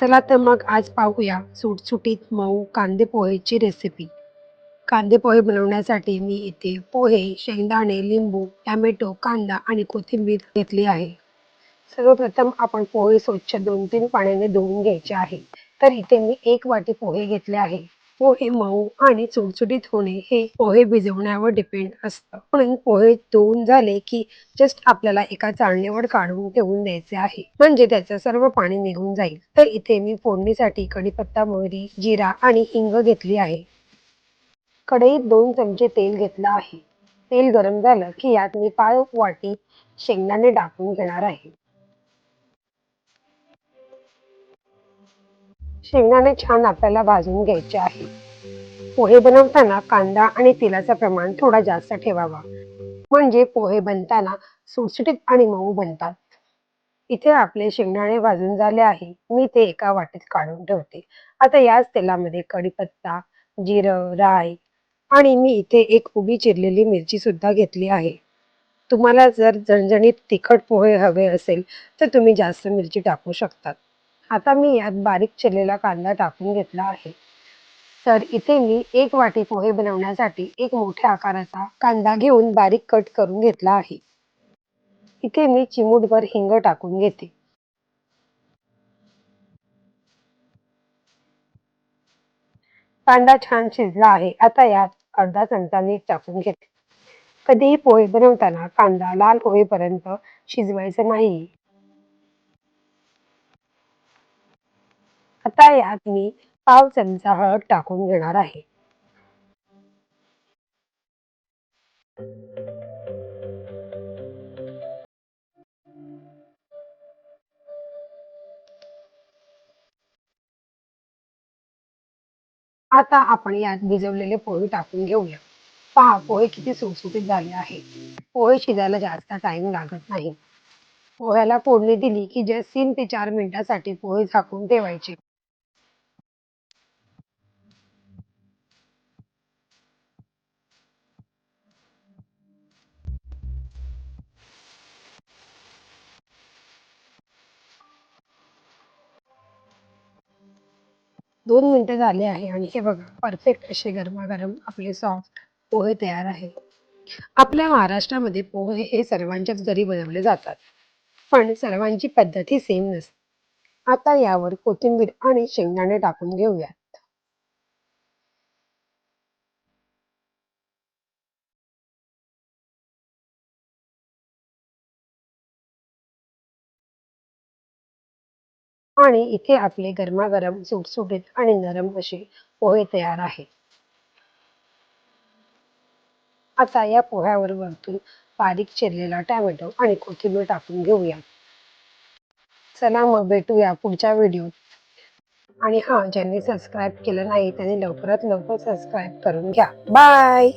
चला तर मग आज पाहूया सुटसुटीत मऊ कांदे पोहेची रेसिपी कांदे पोहे बनवण्यासाठी मी इथे पोहे शेंगदाणे लिंबू टॅमॅटो कांदा आणि कोथिंबीर घेतली आहे. सर्वप्रथम आपण पोहे स्वच्छ दोन तीन पाण्याने धुवून घ्यायचे आहे. तर इथे मी एक वाटी पोहे घेतले आहे. पोहे मऊ आणि चुटचुटीत होणे हे पोहे भिजवण्यावर डिपेंड असतं. म्हणून पोहे धुवून झाले की जस्ट आपल्याला एका चाळणीवर काढून ठेवून द्यायचे आहे. म्हणजे त्याचं सर्व पाणी निघून जाईल. तर इथे मी फोडणीसाठी कढीपत्ता मोहरी जिरा आणि हिंग घेतली आहे. कढईत दोन चमचे तेल घेतलं आहे. तेल गरम झालं की यात मी पाव वाटी शेंगदाणे टाकून घेणार आहे. शेंगदाणे छान आपल्याला भाजून घ्यायचे आहे. पोहे बनवताना कांदा आणि तेलाचं प्रमाण थोडा जास्त ठेवावा. म्हणजे पोहे बनताना सुटसुटीत आणि मऊ बनतात. इथे आपले शेंगदाणे भाजून झाले आहे. मी ते एका वाटीत काढून ठेवते. आता याच तेलामध्ये कढीपत्ता जिरं राई आणि मी इथे एक उभी चिरलेली मिरची सुद्धा घेतली आहे. तुम्हाला जर जणजणीत तिखट पोहे हवे असेल तर तुम्ही जास्त मिरची टाकू शकतात. आता मी यात बारीक चिरलेला कांदा टाकून घेतला आहे. तर इथे मी एक वाटी पोहे बनवण्यासाठी एक मोठ्या आकाराचा कांदा घेऊन बारीक कट करून घेतला आहे. इथे मी चिमूटभर हिंग टाकून घेते. कांदा छान शिजला आहे. आता यात अर्धा चमचा मीठ टाकून घेते. कधीही पोहे बनवताना कांदा लाल होईपर्यंत शिजवायचं नाही. आता यात मी पाव चमचा हळद टाकून घेणार आहे. आता आपण यात भिजवलेले पोहे टाकून घेऊया. पहा पोहे किती सुटसुटीत झाले आहे पोहे शिजायला जास्त टाइम लागत नाही. पोह्याला फोडणी दिली की जस्ट तीन ते चार मिनिटासाठी पोहे झाकून ठेवायचे. दोन मिनटं झाले आहे आणि हे बघा परफेक्ट असे गरमागरम आपले सॉफ्ट पोहे तयार आहे. आपल्या महाराष्ट्रामध्ये पोहे हे सर्वांच्याच घरी बनवले जातात पण सर्वांची पद्धत ही सेम नसते. आता यावर कोथिंबीर आणि शेंगदाणे टाकून घेऊयात आणि इथे आपले गरमागरम सुटसुटीत आणि नरम असे पोहे तयार आहे आता या पोह्यावर वरतून बारीक चिरलेला टॅमॅटो आणि कोथिंबीर टाकून घेऊया. चला मग भेटूया पुढच्या व्हिडिओत. आणि हा ज्यांनी सबस्क्राईब केलं नाही त्यांनी लवकरात लवकर सबस्क्राईब करून घ्या. बाय